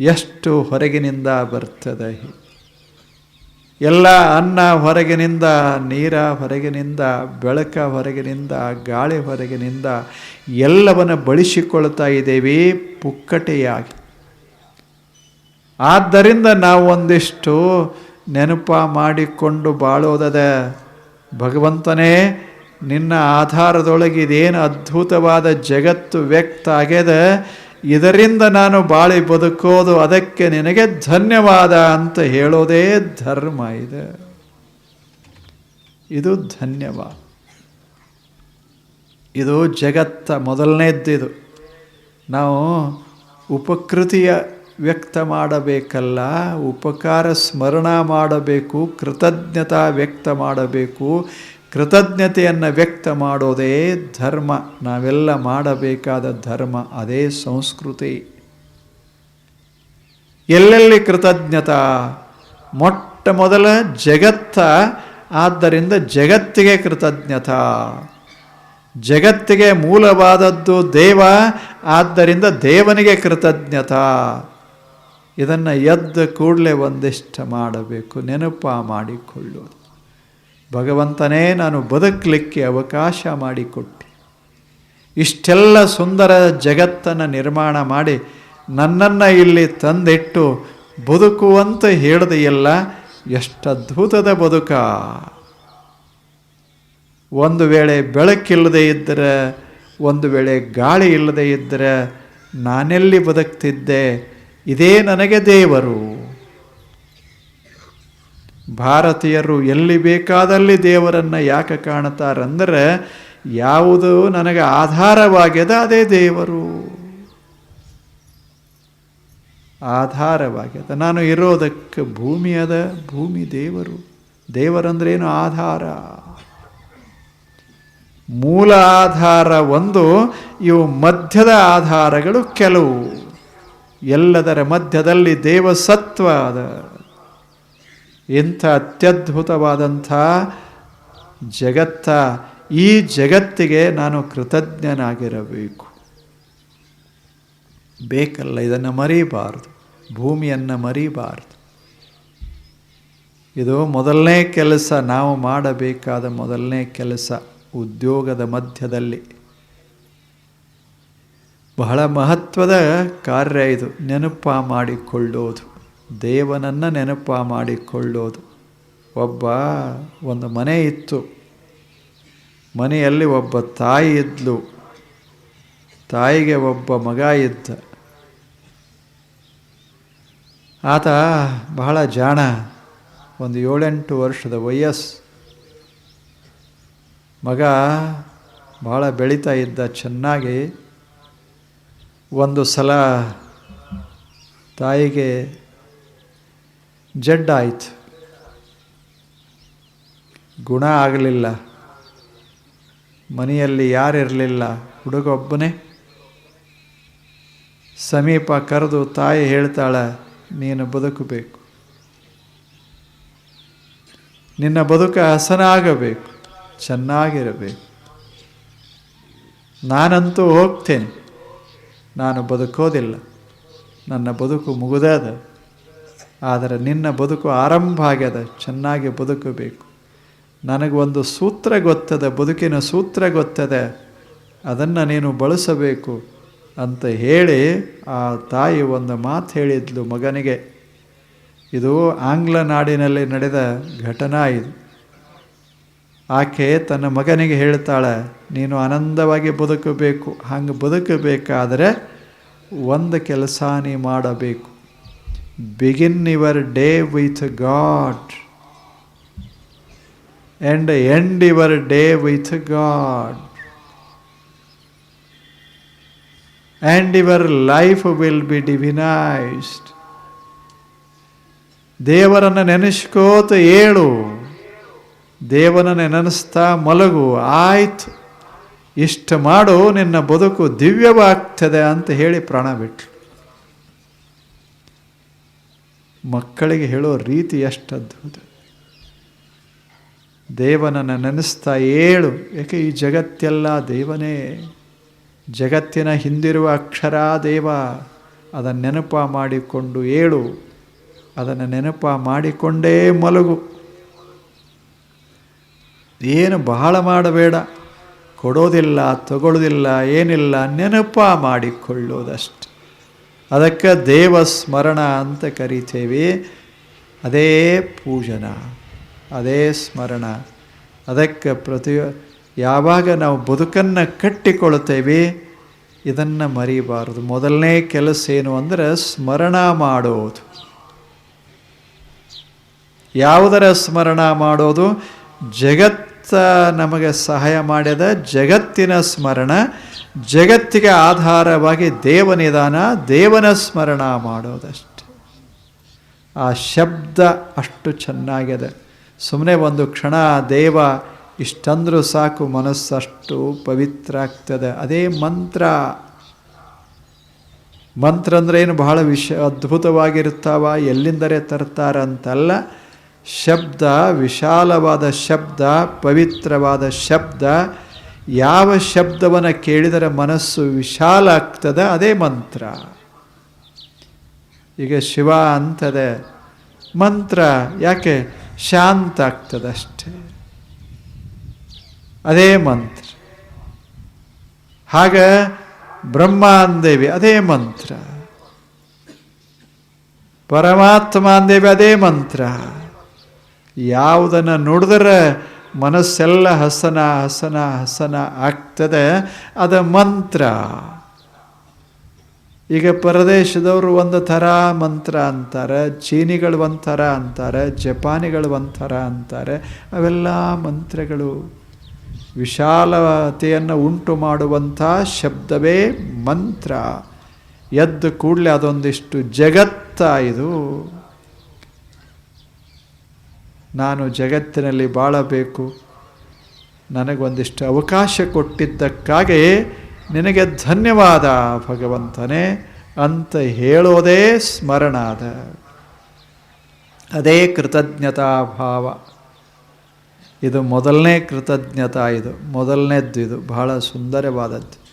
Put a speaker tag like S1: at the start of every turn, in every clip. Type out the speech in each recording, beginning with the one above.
S1: ಎಷ್ಟು ಹೊರಗಿನಿಂದ ಬರ್ತದೆ. ಎಲ್ಲ ಅನ್ನ ಹೊರಗಿನಿಂದ, ನೀರ ಹೊರಗಿನಿಂದ, ಬೆಳಕ ಹೊರಗಿನಿಂದ, ಗಾಳಿ ಹೊರಗಿನಿಂದ ಎಲ್ಲವನ್ನು ಬಳಸಿಕೊಳ್ತಾ ಇದ್ದೇವೆ ಪುಕ್ಕಟೆಯಾಗಿ. ಆದ್ದರಿಂದ ನಾವು ಒಂದಿಷ್ಟು ನೆನಪ ಮಾಡಿಕೊಂಡು ಬಾಳೋದದ. ಭಗವಂತನೇ, ನಿನ್ನ ಆಧಾರದೊಳಗೆ ಇದೇನು ಅದ್ಭುತವಾದ ಜಗತ್ತು ವ್ಯಕ್ತ ಆಗ್ಯದ? ಇದರಿಂದ ನಾನು ಬಾಳಿ ಬದುಕೋದು, ಅದಕ್ಕೆ ನಿನಗೆ ಧನ್ಯವಾದ ಅಂತ ಹೇಳೋದೇ ಧರ್ಮ ಇದೆ. ಇದು ಧನ್ಯವಾದ ಇದು ಜಗತ್ತ ಮೊದಲನೇದ್ದಿದು. ನಾವು ಉಪಕೃತಿಯ ವ್ಯಕ್ತ ಮಾಡಬೇಕಲ್ಲ, ಉಪಕಾರ ಸ್ಮರಣ ಮಾಡಬೇಕು, ಕೃತಜ್ಞತಾ ವ್ಯಕ್ತ ಮಾಡಬೇಕು ಕೃತಜ್ಞತೆಯನ್ನು ವ್ಯಕ್ತ ಮಾಡೋದೇ ಧರ್ಮ. ನಾವೆಲ್ಲ ಮಾಡಬೇಕಾದ ಧರ್ಮ, ಅದೇ ಸಂಸ್ಕೃತಿ. ಎಲ್ಲೆಲ್ಲಿ ಕೃತಜ್ಞತಾ? ಮೊಟ್ಟ ಮೊದಲ ಜಗತ್ತ, ಆದ್ದರಿಂದ ಜಗತ್ತಿಗೆ ಕೃತಜ್ಞತಾ. ಜಗತ್ತಿಗೆ ಮೂಲವಾದದ್ದು ದೇವ, ಆದ್ದರಿಂದ ದೇವನಿಗೆ ಕೃತಜ್ಞತಾ. ಇದನ್ನು ಎದ್ದ ಕೂಡಲೇ ಒಂದಿಷ್ಟು ಮಾಡಬೇಕು, ನೆನಪ ಮಾಡಿಕೊಳ್ಳೋದು. ಭಗವಂತನೇ ನಾನು ಬದುಕಲಿಕ್ಕೆ ಅವಕಾಶ ಮಾಡಿಕೊಟ್ಟೆ. ಇಷ್ಟೆಲ್ಲ ಸುಂದರ ಜಗತ್ತನ್ನು ನಿರ್ಮಾಣ ಮಾಡಿ ನನ್ನನ್ನು ಇಲ್ಲಿ ತಂದಿಟ್ಟು ಬದುಕುವಂತ ಹೇಳಿದೆಯಲ್ಲ, ಎಷ್ಟು ಅದ್ಭುತದ ಬದುಕ. ಒಂದು ವೇಳೆ ಬೆಳಕಿಲ್ಲದೆ ಇದ್ದರೆ ಒಂದು ವೇಳೆ ಗಾಳಿ ಇಲ್ಲದೆ ಇದ್ದರೆ ನಾನೆಲ್ಲಿ ಬದುಕ್ತಿದ್ದೆ? ಇದೇ ನನಗೆ ದೇವರು. ಭಾರತೀಯರು ಎಲ್ಲಿ ಬೇಕಾದಲ್ಲಿ ದೇವರನ್ನು ಯಾಕೆ ಕಾಣುತ್ತಾರಂದರೆ ಯಾವುದು ನನಗೆ ಆಧಾರವಾಗ್ಯದ ಅದೇ ದೇವರು. ಆಧಾರವಾಗ್ಯದ. ನಾನು ಇರೋದಕ್ಕೆ ಭೂಮಿ ಅದ, ಭೂಮಿ ದೇವರು. ದೇವರಂದ್ರೇನು ಆಧಾರ? ಮೂಲ ಆಧಾರ ಒಂದು, ಇವು ಮಧ್ಯದ ಆಧಾರಗಳು ಕೆಲವು. ಎಲ್ಲದರ ಮಧ್ಯದಲ್ಲಿ ದೇವಸತ್ವ ಅದ. ಇಂಥ ಅತ್ಯದ್ಭುತವಾದಂಥ ಜಗತ್ತ, ಈ ಜಗತ್ತಿಗೆ ನಾನು ಕೃತಜ್ಞನಾಗಿರಬೇಕು. ಬೇಕಲ್ಲ, ಇದನ್ನು ಮರೀಬಾರ್ದು. ಭೂಮಿಯನ್ನು ಮರೀಬಾರ್ದು. ಇದು ಮೊದಲನೇ ಕೆಲಸ, ನಾವು ಮಾಡಬೇಕಾದ ಮೊದಲನೇ ಕೆಲಸ, ಉದ್ಯೋಗದ ಮಧ್ಯದಲ್ಲಿ. ಬಹಳ ಮಹತ್ವದ ಕಾರ್ಯ ಇದು, ನೆನಪ ಮಾಡಿಕೊಳ್ಳೋದು. ದೇವನನ್ನು ನೆನಪ ಮಾಡಿಕೊಳ್ಳೋದು. ಒಬ್ಬ ಒಂದು ಮನೆ ಇತ್ತು. ಮನೆಯಲ್ಲಿ ಒಬ್ಬ ತಾಯಿ ಇದ್ಲು. ತಾಯಿಗೆ ಒಬ್ಬ ಮಗ ಇದ್ದ. ಆತ ಬಹಳ ಜಾಣ. ಒಂದು ಏಳೆಂಟು ವರ್ಷದ ವಯಸ್ಸು. ಮಗ ಬಹಳ ಬೆಳೀತಾ ಇದ್ದ. ಚೆನ್ನಾಗಿ ಒಂದು ಸಲ ತಾಯಿಗೆ ಜಡ್ಡಾಯಿತು ಗುಣ ಆಗಲಿಲ್ಲ. ಮನೆಯಲ್ಲಿ ಯಾರಿರಲಿಲ್ಲ. ಹುಡುಗೊಬ್ಬನೇ ಸಮೀಪ ಕರೆದು ತಾಯಿ ಹೇಳ್ತಾಳೆ, ನೀನು ಬದುಕಬೇಕು. ನಿನ್ನ ಬದುಕ ಹಸನಾಗಬೇಕು. ಚೆನ್ನಾಗಿರಬೇಕು. ನಾನಂತೂ ಹೋಗ್ತೇನೆ. ನಾನು ಬದುಕೋದಿಲ್ಲ. ನನ್ನ ಬದುಕು ಮುಗಿದದ. ಆದರೆ ನಿನ್ನ ಬದುಕು ಆರಂಭ ಆಗ್ಯದ, ಚೆನ್ನಾಗಿ ಬದುಕಬೇಕು. ನನಗೊಂದು ಸೂತ್ರ ಗೊತ್ತದ, ಬದುಕಿನ ಸೂತ್ರ ಗೊತ್ತದೆ, ಅದನ್ನು ನೀನು ಬಳಸಬೇಕು ಅಂತ ಹೇಳಿ ಆ ತಾಯಿ ಒಂದು ಮಾತು ಹೇಳಿದ್ಲು ಮಗನಿಗೆ. ಇದು ಆಂಗ್ಲ ನಾಡಿನಲ್ಲಿ ನಡೆದ ಘಟನಾ ಇದು. ಆಕೆ ತನ್ನ ಮಗನಿಗೆ ಹೇಳ್ತಾಳೆ, ನೀನು ಆನಂದವಾಗಿ ಬದುಕಬೇಕು, ಹಂಗೆ ಬದುಕಬೇಕಾದರೆ ಒಂದು ಕೆಲಸ ನೀ ಮಾಡಬೇಕು. begin your day with God and end your day with God and your life will be divinised ದೇವರನ್ನು ನೆನೆಸ್ಕೋತ ಏಳು ದೇವನನ್ನು ನೆನೆಸ್ತಾ ಮಲಗು ಆಯ್ತು ಇಷ್ಟು ಮಾಡು ನಿನ್ನ ಬದುಕು ದಿವ್ಯವಾಗ್ತದೆ ಅಂತ ಹೇಳಿ ಪ್ರಾಣ ಬಿಟ್ರು ಮಕ್ಕಳಿಗೆ ಹೇಳೋ ರೀತಿ ಎಷ್ಟು ಅದ್ಭುತ. ದೇವನನ್ನು ನೆನೆಸ್ತಾ ಏಳು. ಏಕೆ ಈ ಜಗತ್ತೆಲ್ಲ ದೇವನೇ? ಜಗತ್ತಿನ ಹಿಂದಿರುವ ಅಕ್ಷರ ದೇವ. ಅದನ್ನು ನೆನಪ ಮಾಡಿಕೊಂಡು ಏಳು. ಅದನ್ನು ನೆನಪ ಮಾಡಿಕೊಂಡೇ ಮಲಗು. ಏನು ಬಹಳ ಮಾಡಬೇಡ. ಕೊಡೋದಿಲ್ಲ ತಗೊಳ್ಳೋದಿಲ್ಲ ಏನಿಲ್ಲ, ನೆನಪ ಮಾಡಿಕೊಳ್ಳೋದಷ್ಟೆ. ಅದಕ್ಕೆ ದೇವ ಸ್ಮರಣ ಅಂತ ಕರಿತೇವೆ. ಅದೇ ಪೂಜನ, ಅದೇ ಸ್ಮರಣ. ಅದಕ್ಕೆ ಪ್ರತಿ, ಯಾವಾಗ ನಾವು ಬದುಕನ್ನು ಕಟ್ಟಿಕೊಳ್ತೇವೆ ಇದನ್ನು ಮರಿಬಾರದು. ಮೊದಲನೇ ಕೆಲಸ ಏನು ಅಂದರೆ ಸ್ಮರಣ ಮಾಡೋದು. ಯಾವುದರ ಸ್ಮರಣ ಮಾಡೋದು? ಜಗತ್ತ ನಮಗೆ ಸಹಾಯ ಮಾಡಿದ ಜಗತ್ತಿನ ಸ್ಮರಣ. ಜಗತ್ತಿಗೆ ಆಧಾರವಾಗಿ ದೇವನಿದಾನ, ದೇವನ ಸ್ಮರಣ ಮಾಡೋದಷ್ಟೆ. ಆ ಶಬ್ದ ಅಷ್ಟು ಚೆನ್ನಾಗಿದೆ. ಸುಮ್ಮನೆ ಒಂದು ಕ್ಷಣ ದೇವ ಇಷ್ಟಂದರೂ ಸಾಕು ಮನಸ್ಸಷ್ಟು ಪವಿತ್ರ ಆಗ್ತದೆ. ಅದೇ ಮಂತ್ರ. ಮಂತ್ರ ಅಂದ್ರೆ ಏನು? ಬಹಳ ವಿಷ ಅದ್ಭುತವಾಗಿರ್ತಾವ ಎಲ್ಲಿಂದರೆ ತರ್ತಾರಂತಲ್ಲ. ಶಬ್ದ, ವಿಶಾಲವಾದ ಶಬ್ದ, ಪವಿತ್ರವಾದ ಶಬ್ದ ಯಾವ ಶಬ್ದವನ್ನು ಕೇಳಿದರೆ ಮನಸ್ಸು ವಿಶಾಲ ಆಗ್ತದೆ? ಅದೇ ಮಂತ್ರ. ಈಗ ಶಿವ ಅಂತದೆ, ಮಂತ್ರ ಯಾಕೆ? ಶಾಂತ ಆಗ್ತದೆ ಅಷ್ಟೇ. ಅದೇ ಮಂತ್ರ. ಹಾಗ ಬ್ರಹ್ಮ ಅಂದೇವಿ, ಅದೇ ಮಂತ್ರ. ಪರಮಾತ್ಮ ಅಂದೇವಿ, ಅದೇ ಮಂತ್ರ. ಯಾವುದನ್ನು ನುಡಿದ್ರೆ ಮನಸ್ಸೆಲ್ಲ ಹಸನ ಹಸನ ಹಸನ ಆಗ್ತದೆ. ಅದ ಮಂತ್ರ. ಈಗ ಪರದೇಶದವರು ಒಂದು ಥರ ಮಂತ್ರ ಅಂತಾರೆ, ಚೀನಿಗಳು ಒಂಥರ ಅಂತಾರೆ, ಜಪಾನಿಗಳು ಒಂಥರ ಅಂತಾರೆ. ಅವೆಲ್ಲ ಮಂತ್ರಗಳು. ವಿಶಾಲತೆಯನ್ನು ಉಂಟು ಮಾಡುವಂಥ ಶಬ್ದವೇ ಮಂತ್ರ. ಎದ್ದು ಕೂಡಲೇ ಅದೊಂದಿಷ್ಟು ಜಗತ್ತ ಇದು. ನಾನು ಜಗತ್ತಿನಲ್ಲಿ ಬಾಳಬೇಕು. ನನಗೊಂದಿಷ್ಟು ಅವಕಾಶ ಕೊಟ್ಟಿದ್ದಕ್ಕಾಗಿ ನಿನಗೆ ಧನ್ಯವಾದ ಭಗವಂತನೇ ಅಂತ ಹೇಳೋದೇ ಸ್ಮರಣಾದ. ಅದೇ ಕೃತಜ್ಞತಾ ಭಾವ. ಇದು ಮೊದಲನೇ ಕೃತಜ್ಞತಾ ಇದು, ಮೊದಲನೇದ್ದು ಇದು, ಬಹಳ ಸುಂದರವಾದದ್ದು.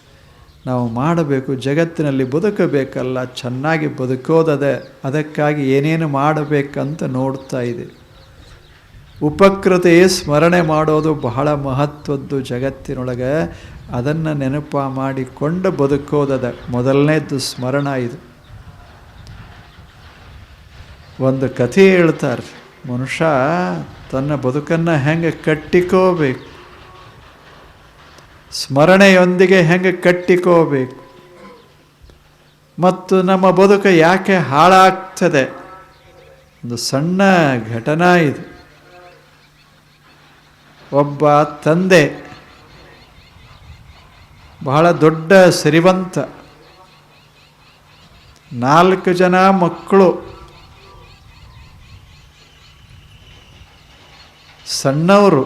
S1: ನಾವು ಮಾಡಬೇಕು, ಜಗತ್ತಿನಲ್ಲಿ ಬದುಕಬೇಕಲ್ಲ, ಚೆನ್ನಾಗಿ ಬದುಕೋದದೆ, ಅದಕ್ಕಾಗಿ ಏನೇನು ಮಾಡಬೇಕಂತ ನೋಡ್ತಾ ಇದೆ. ಉಪಕೃತಿ ಸ್ಮರಣೆ ಮಾಡೋದು ಬಹಳ ಮಹತ್ವದ್ದು ಜಗತ್ತಿನೊಳಗೆ. ಅದನ್ನು ನೆನಪ ಮಾಡಿಕೊಂಡು ಬದುಕೋದದ ಮೊದಲನೇದ್ದು ಸ್ಮರಣ ಇದು. ಒಂದು ಕಥೆ ಹೇಳ್ತಾರೆ, ಮನುಷ್ಯ ತನ್ನ ಬದುಕನ್ನು ಹೆಂಗೆ ಕಟ್ಟಿಕೋಬೇಕು? ಸ್ಮರಣೆಯೊಂದಿಗೆ ಹೆಂಗೆ ಕಟ್ಟಿಕೋಬೇಕು? ಮತ್ತು ನಮ್ಮ ಬದುಕು ಯಾಕೆ ಹಾಳಾಗ್ತದೆ? ಒಂದು ಸಣ್ಣ ಘಟನಾ ಇದು. ಒಬ್ಬ ತಂದೆ, ಬಹಳ ದೊಡ್ಡ ಸಿರಿವಂತ, ನಾಲ್ಕು ಜನ ಮಕ್ಕಳು, ಸಣ್ಣವರು,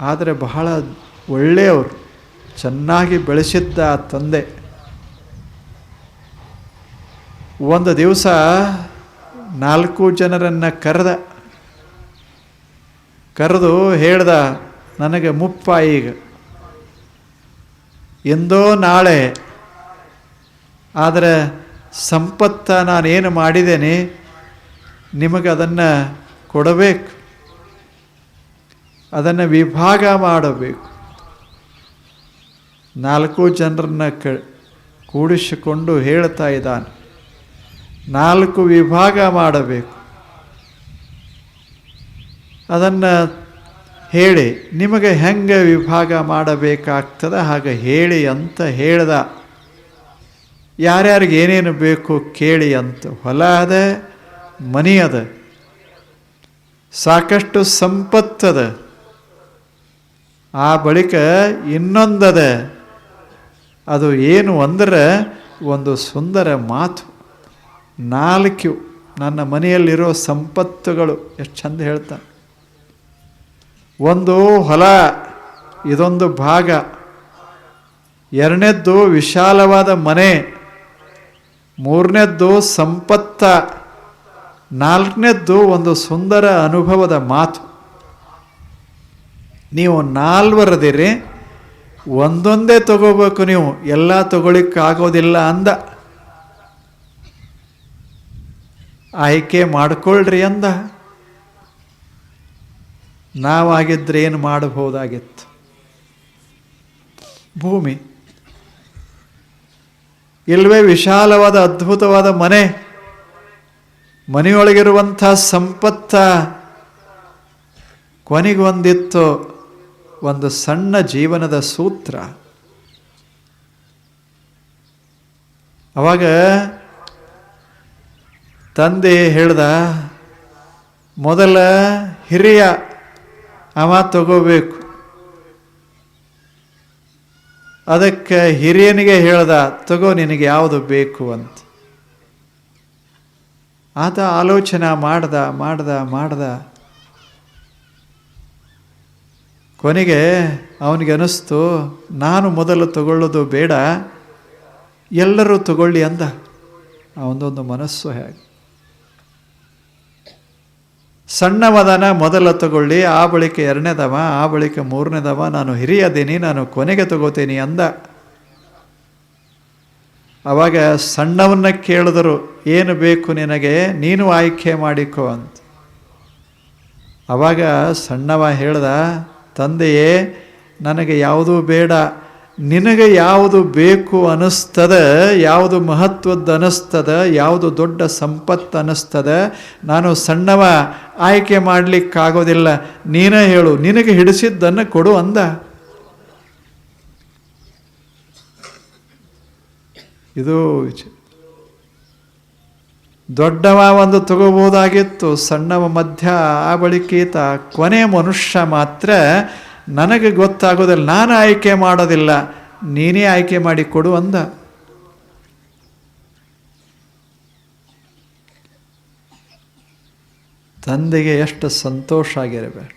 S1: ಆದರೆ ಬಹಳ ಒಳ್ಳೆಯವರು, ಚೆನ್ನಾಗಿ ಬೆಳೆಸಿದ್ದ ಆ ತಂದೆ. ಒಂದು ದಿವಸ ನಾಲ್ಕು ಜನರನ್ನು ಕರೆದ. ಕರೆದು ಹೇಳ್ದ, ನನಗೆ ಮುಪ್ಪ ಈಗ. ಎಂದೋ ನಾಳೆ, ಆದರೆ ಸಂಪತ್ತ ನಾನೇನು ಮಾಡಿದ್ದೇನೆ, ನಿಮಗೆ ಅದನ್ನು ಕೊಡಬೇಕು. ಅದನ್ನು ವಿಭಾಗ ಮಾಡಬೇಕು. ನಾಲ್ಕು ಜನರನ್ನ ಕ, ಕೂಡಿಸಿಕೊಂಡು ಹೇಳ್ತಾ ಇದ್ದಾನೆ. ನಾಲ್ಕು ವಿಭಾಗ ಮಾಡಬೇಕು. ಅದನ್ನು ಹೇಳಿ ನಿಮಗೆ ಹೆಂಗೆ ವಿಭಾಗ ಮಾಡಬೇಕಾಗ್ತದೆ ಹಾಗೆ ಹೇಳಿ ಅಂತ ಹೇಳ್ದ. ಯಾರ್ಯಾರಿಗೆ ಏನೇನು ಬೇಕು ಕೇಳಿ ಅಂತ. ಹೊಲ ಅದ, ಮನಿ ಅದ. ಸಾಕಷ್ಟು ಸಂಪತ್ತದ ಆ ಬಳಿಕ ಇನ್ನೊಂದದ. ಅದು ಏನು ಅಂದರೆ ಒಂದು ಸುಂದರ ಮಾತು. ನಾಲ್ಕು ನನ್ನ ಮನೆಯಲ್ಲಿರೋ ಸಂಪತ್ತುಗಳು. ಎಷ್ಟು ಚಂದ ಹೇಳ್ತಾನೆ. ಒಂದು ಹೊಲ, ಇದೊಂದು ಭಾಗ, ಎರಡನೇದ್ದು ವಿಶಾಲವಾದ ಮನೆ, ಮೂರನೇದ್ದು ಸಂಪತ್ತ, ನಾಲ್ಕನೇದ್ದು ಒಂದು ಸುಂದರ ಅನುಭವದ ಮಾತು. ನೀವು ನಾಲ್ವರದಿರಿ, ಒಂದೊಂದೇ ತಗೋಬೇಕು ನೀವು, ಎಲ್ಲ ತಗೊಳಿಕ್ಕಾಗೋದಿಲ್ಲ ಅಂದ. ಆಯ್ಕೆ ಮಾಡಿಕೊಳ್ಳ್ರಿ ಅಂದ. ನಾವಾಗಿದ್ರೆ ಏನು ಮಾಡಬಹುದಾಗಿತ್ತು? ಭೂಮಿ. ಇಲ್ಲವೇ ವಿಶಾಲವಾದ ಅದ್ಭುತವಾದ ಮನೆ. ಮನೆಯೊಳಗಿರುವಂಥ ಸಂಪತ್ತ. ಕೊನೆಗೊಂದಿತ್ತು ಒಂದು ಸಣ್ಣ ಜೀವನದ ಸೂತ್ರ. ಅವಾಗ ತಂದೆ ಹೇಳ್ದ, ಮೊದಲ ಹಿರಿಯ ಅವ ತಗೋಬೇಕು. ಅದಕ್ಕೆ ಹಿರಿಯನಿಗೆ ಹೇಳ್ದ, ತಗೋ, ನಿನಗೆ ಯಾವುದು ಬೇಕು ಅಂತ. ಆತ ಆಲೋಚನೆ ಮಾಡ್ದ ಮಾಡ್ದ ಮಾಡ್ದ. ಕೊನೆಗೆ ಅವನಿಗೆ ಅನಿಸ್ತು ನಾನು ಮೊದಲು ತಗೊಳ್ಳೋದು ಬೇಡ, ಎಲ್ಲರೂ ತಗೊಳ್ಳಿ ಅಂದ. ಒಂದೊಂದು ಮನಸ್ಸು ಹೇಗೆ. ಸಣ್ಣವದನ ಮೊದಲ ತಗೊಳ್ಳಿ, ಆ ಬಳಿಕ ಎರಡನೇದವ, ಆ ಬಳಿಕ ಮೂರನೇದವ, ನಾನು ಹಿರಿಯದೇನಿ, ನಾನು ಕೊನೆಗೆ ತಗೋತೀನಿ ಅಂದ. ಅವಾಗ ಸಣ್ಣವನ್ನ ಕೇಳಿದರು, ಏನು ಬೇಕು ನಿನಗೆ, ನೀನು ಆಯ್ಕೆ ಮಾಡಿಕೋ ಅಂತ. ಅವಾಗ ಸಣ್ಣವ ಹೇಳ್ದ, ತಂದೆಯೇ, ನನಗೆ ಯಾವುದೂ ಬೇಡ ನಿನಗೆ ಯಾವುದು ಬೇಕು ಅನ್ನಿಸ್ತದ, ಯಾವುದು ಮಹತ್ವದ್ದು ಅನ್ನಿಸ್ತದ, ಯಾವುದು ದೊಡ್ಡ ಸಂಪತ್ತು ಅನ್ನಿಸ್ತದ, ನಾನು ಸಣ್ಣವ, ಆಯ್ಕೆ ಮಾಡಲಿಕ್ಕಾಗೋದಿಲ್ಲ, ನೀನೇ ಹೇಳು, ನಿನಗೆ ಹಿಡಿಸಿದ್ದನ್ನು ಕೊಡು ಅಂದ. ಇದು ದೊಡ್ಡವ ಒಂದು ತಗೋಬೋದಾಗಿತ್ತು ಸಣ್ಣವ ಮಧ್ಯ ಆ ಬಳಿಕೀತ, ಕೊನೆ ಮನುಷ್ಯ ಮಾತ್ರ ನನಗೆ ಗೊತ್ತಾಗೋದಿಲ್ಲ, ನಾನು ಆಯ್ಕೆ ಮಾಡೋದಿಲ್ಲ, ನೀನೇ ಆಯ್ಕೆ ಮಾಡಿ ಕೊಡು ಅಂದ. ತಂದೆಗೆ ಎಷ್ಟು ಸಂತೋಷ ಆಗಿರಬೇಕು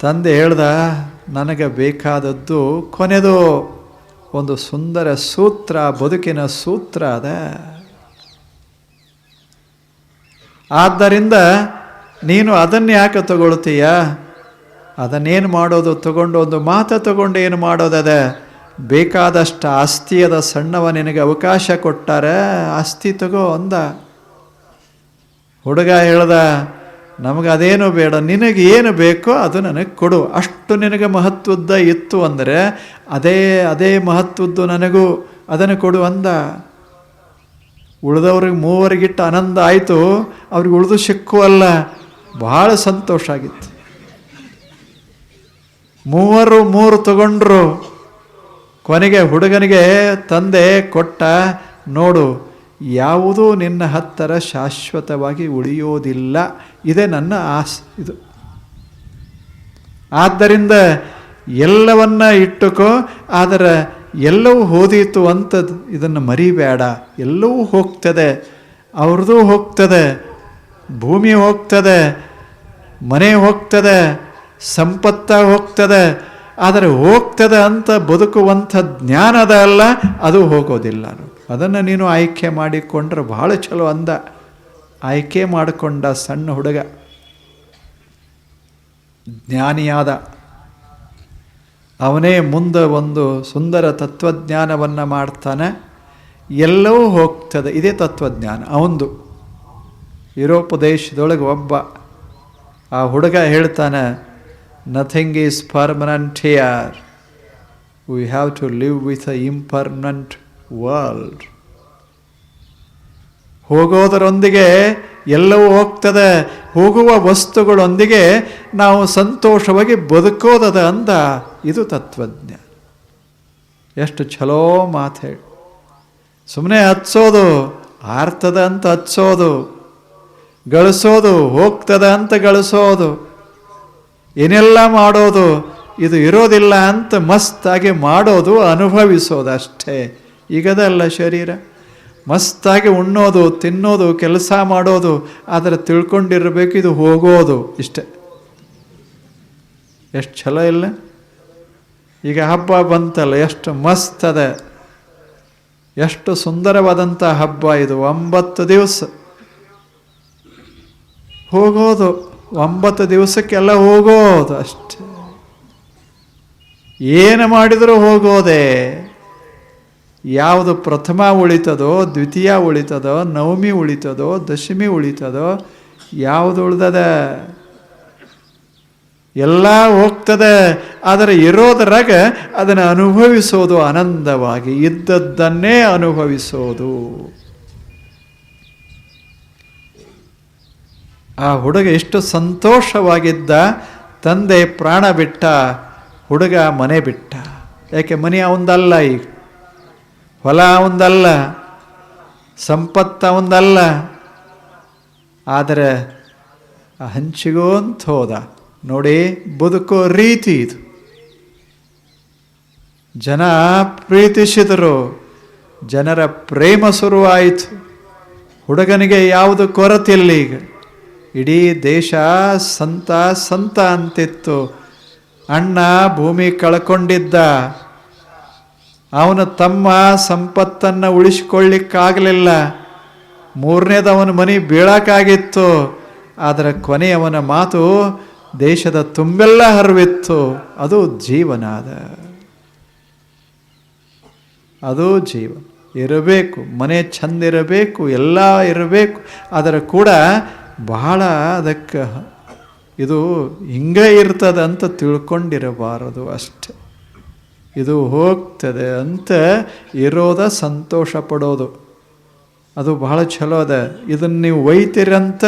S1: ತಂದೆ ಹೇಳ್ದ, ನನಗೆ ಬೇಕಾದದ್ದು ಕೊನೆದು ಒಂದು ಸುಂದರ ಸೂತ್ರ, ಬದುಕಿನ ಸೂತ್ರ ಅದ. ಆದ್ದರಿಂದ ನೀನು ಅದನ್ನು ಯಾಕೆ ತಗೊಳ್ತೀಯ? ಅದನ್ನೇನು ಮಾಡೋದು? ತಗೊಂಡು ಒಂದು ಮಾತು ತಗೊಂಡು ಏನು ಮಾಡೋದದ? ಬೇಕಾದಷ್ಟು ಆಸ್ತಿಯದ ಸಣ್ಣವ ನಿನಗೆ ಅವಕಾಶ ಕೊಟ್ಟಾರೆ, ಆಸ್ತಿ ತಗೋ ಅಂದ. ಹುಡುಗ ಹೇಳ್ದ, ನಮಗೆ ಅದೇನು ಬೇಡ, ನಿನಗೆ ಏನು ಬೇಕೋ ಅದು ನನಗೆ ಕೊಡು. ಅಷ್ಟು ನಿನಗೆ ಮಹತ್ವದ್ದ ಇತ್ತು ಅಂದರೆ ಅದೇ ಅದೇ ಮಹತ್ವದ್ದು ನನಗೂ ಅದನ್ನು ಕೊಡು ಅಂದ. ಉಳಿದವ್ರಿಗೆ ಮೂವರಿಗಿಟ್ಟು ಆನಂದ ಆಯಿತು. ಅವ್ರಿಗೆ ಉಳಿದು ಸಿಕ್ಕುವಲ್ಲ. ಬಹಳ ಸಂತೋಷ ಆಗಿತ್ತು. ಮೂವರು ಮೂರು ತಗೊಂಡ್ರು. ಕೊನೆಗೆ ಹುಡುಗನಿಗೆ, ತಂದೆ, ಕೊಟ್ಟ, ನೋಡು, ಯಾವುದೂ ನಿನ್ನ ಹತ್ತರ ಶಾಶ್ವತವಾಗಿ ಉಳಿಯೋದಿಲ್ಲ. ಇದೇ ನನ್ನ ಆಸ್, ಇದು. ಆದ್ದರಿಂದ ಎಲ್ಲವನ್ನ ಇಟ್ಟುಕೋ, ಆದರೆ ಎಲ್ಲವೂ ಹೋದೀತು ಅಂತದ್ದು ಇದನ್ನು ಮರಿಬೇಡ. ಎಲ್ಲವೂ ಹೋಗ್ತದೆ. ಅವ್ರದ್ದು ಹೋಗ್ತದೆ. ಭೂಮಿ ಹೋಗ್ತದೆ, ಮನೆ ಹೋಗ್ತದೆ, ಸಂಪತ್ತ ಹೋಗ್ತದೆ, ಆದರೆ ಹೋಗ್ತದೆ ಅಂತ ಬದುಕುವಂಥ ಜ್ಞಾನದ ಅಲ್ಲ, ಅದು ಹೋಗೋದಿಲ್ಲ. ಅದನ್ನು ನೀನು ಆಯ್ಕೆ ಮಾಡಿಕೊಂಡ್ರೆ ಭಾಳ ಚಲೋ ಅಂದ. ಆಯ್ಕೆ ಮಾಡಿಕೊಂಡ ಸಣ್ಣ ಹುಡುಗ, ಜ್ಞಾನಿಯಾದ. ಅವನೇ ಮುಂದೆ ಒಂದು ಸುಂದರ ತತ್ವಜ್ಞಾನವನ್ನು ಮಾಡ್ತಾನೆ. ಎಲ್ಲವೂ ಹೋಗ್ತದೆ. ಇದೇ ತತ್ವಜ್ಞಾನ, ಅವಂದು. ಯುರೋಪ್ ದೇಶದೊಳಗೆ ಒಬ್ಬ ಆ ಹುಡುಗ ಹೇಳ್ತಾನೆ nothing is permanent here we have to live with a impermanent world ಹೋಗೋದರೊಂದಿಗೆ ಎಲ್ಲವೂ ಹೋಗ್ತದೆ. ಹೋಗುವ ವಸ್ತುಗಳೊಂದಿಗೆ ನಾವು ಸಂತೋಷವಾಗಿ ಬದುಕೋದದ ಅಂದ. ಇದು ತತ್ವಜ್ಞಾನ ಎಷ್ಟು ಚಲೋ ಮಾತು. ಹೇಳಿ ಸುಮ್ಮನೆ ಹಚ್ಚೋದು ಆರ್ತದ ಅಂತ ಹಚ್ಚೋದು ಗಳಿಸೋದು ಹೋಗ್ತದ ಅಂತ ಗಳಿಸೋದು. ಏನೆಲ್ಲ ಮಾಡೋದು? ಇದು ಇರೋದಿಲ್ಲ ಅಂತ ಮಸ್ತಾಗಿ ಮಾಡೋದು, ಅನುಭವಿಸೋದು ಅಷ್ಟೇ. ಈಗದಲ್ಲ ಶರೀರ. ಮಸ್ತಾಗಿ ಉಣ್ಣೋದು, ತಿನ್ನೋದು, ಕೆಲಸ ಮಾಡೋದು, ಆದರೆ ತಿಳ್ಕೊಂಡಿರಬೇಕು, ಇದು ಹೋಗೋದು ಇಷ್ಟೆ. ಎಷ್ಟು ಛಲೋ ಇಲ್ಲ? ಈಗ ಹಬ್ಬ ಬಂತಲ್ಲ, ಎಷ್ಟು ಮಸ್ತ್ ಎಷ್ಟು ಸುಂದರವಾದಂಥ ಹಬ್ಬ ಇದು, ಒಂಬತ್ತು ದಿವಸ. ಹೋಗೋದು. ಒಂಬತ್ತು ದಿವಸಕ್ಕೆಲ್ಲ ಹೋಗೋದು ಅಷ್ಟೆ. ಏನು ಮಾಡಿದರೂ ಹೋಗೋದೆ. ಯಾವುದು ಪ್ರಥಮ ಉಳಿತದೋ, ದ್ವಿತೀಯ ಉಳಿತದೋ, ನವಮಿ ಉಳಿತದೋ, ದಶಮಿ ಉಳಿತದೋ, ಯಾವುದು ಉಳಿದದ? ಎಲ್ಲ ಹೋಗ್ತದೆ. ಆದರೆ ಇರೋದರಾಗ ಅದನ್ನು ಅನುಭವಿಸೋದು ಆನಂದವಾಗಿ ಇದ್ದದ್ದನ್ನೇ ಅನುಭವಿಸೋದು. ಆ ಹುಡುಗ ಎಷ್ಟು ಸಂತೋಷವಾಗಿದ್ದ. ತಂದೆ ಪ್ರಾಣ ಬಿಟ್ಟ, ಹುಡುಗ ಮನೆ ಬಿಟ್ಟ. ಯಾಕೆ ಮನೆ ಅವಂದಲ್ಲ ಈಗ ಹೊಲ ಅವಂದಲ್ಲ ಸಂಪತ್ತು ಅವಂದಲ್ಲ ಆದರೆ ಆ ಹಂಚಿಗೋಂತ ಹೋದ. ನೋಡಿ, ಬದುಕೋ ರೀತಿ ಇದು. ಜನ ಪ್ರೀತಿಸಿದರು. ಜನರ ಪ್ರೇಮ ಶುರುವಾಯಿತು. ಹುಡುಗನಿಗೆ ಯಾವುದು ಇಲ್ಲ ಈಗ. ಇಡೀ ದೇಶ ಸಂತ ಸಂತ ಅಂತಿತ್ತು. ಅಣ್ಣ ಭೂಮಿ ಕಳ್ಕೊಂಡಿದ್ದ. ಅವನ ತಮ್ಮ ಸಂಪತ್ತನ್ನು ಉಳಿಸಿಕೊಳ್ಳಿಕ್ಕಾಗಲಿಲ್ಲ. ಮೂರನೇದವನ ಮನೆ ಬೀಳಕ್ಕಾಗಿತ್ತು. ಆದರೆ ಕೊನೆಯವನ ಮಾತು ದೇಶದ ತುಂಬೆಲ್ಲ ಹರಿವಿತ್ತು. ಅದು ಜೀವನ ಅದ ಜೀವ ಇರಬೇಕು, ಮನೆ ಚಂದ ಇರಬೇಕು, ಎಲ್ಲ ಇರಬೇಕು. ಅದರ ಕೂಡ ಬಹಳ ಅದಕ್ಕೆ ಇದು ಹಿಂಗೆ ಇರ್ತದೆ ಅಂತ ತಿಳ್ಕೊಂಡಿರಬಾರದು ಅಷ್ಟೆ. ಇದು ಹೋಗ್ತದೆ ಅಂತ ಇರೋದ ಸಂತೋಷ ಪಡೋದು. ಅದು ಬಹಳ ಚಲೋ ಅದ. ಇದನ್ನು ನೀವು ಒಯ್ತೀರಂತ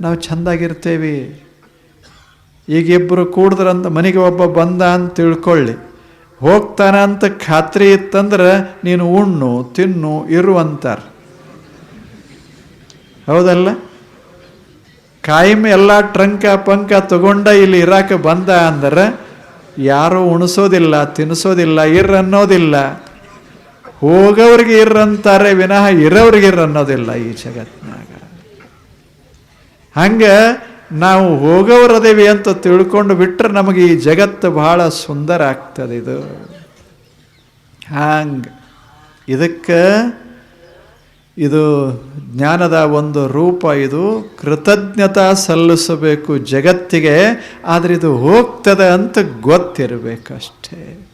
S1: ನಾವು ಚೆಂದಾಗಿರ್ತೇವೆ. ಈಗ ಇಬ್ಬರು ಕೂಡಿದ್ರಂತ ಮನೆಗೆ ಒಬ್ಬ ಬಂದ ಅಂತ ತಿಳ್ಕೊಳ್ಳಿ. ಹೋಗ್ತಾನ ಅಂತ ಖಾತ್ರಿ ಇತ್ತಂದ್ರೆ ನೀನು ಉಣ್ಣು, ತಿನ್ನು, ಇರು ಅಂತಾರೆ. ಹೌದಲ್ಲ? ಕಾಯಂ ಎಲ್ಲ ಟ್ರಂಕ ಪಂಕ ತಗೊಂಡ ಇಲ್ಲಿ ಇರಾಕ ಬಂದ ಅಂದ್ರೆ, ಯಾರೂ ಉಣಿಸೋದಿಲ್ಲ, ತಿನ್ನಿಸೋದಿಲ್ಲ, ಇರ್ ಅನ್ನೋದಿಲ್ಲ. ಹೋಗೋರಿಗೆ ಇರ್ ಅಂತಾರೆ, ವಿನಃ ಇರೋರಿಗೆ ಇರ್ ಅನ್ನೋದಿಲ್ಲ ಈ ಜಗತ್ನಾಗ. ಹಂಗೆ ನಾವು ಹೋಗೋರದೇವಿ ಅಂತ ತಿಳ್ಕೊಂಡು ಬಿಟ್ರೆ ನಮಗೆ ಈ ಜಗತ್ತು ಬಹಳ ಸುಂದರ ಆಗ್ತದೆ ಇದು. ಹಂಗೆ. ಇದಕ್ಕೆ ಇದು ಜ್ಞಾನದ ಒಂದು ರೂಪ ಇದು. ಕೃತಜ್ಞತಾ ಸಲ್ಲಿಸಬೇಕು ಜಗತ್ತಿಗೆ ಆದರೆ ಇದು ಹೋಗ್ತದೆ ಅಂತ ಗೊತ್ತಿರಬೇಕಷ್ಟೇ.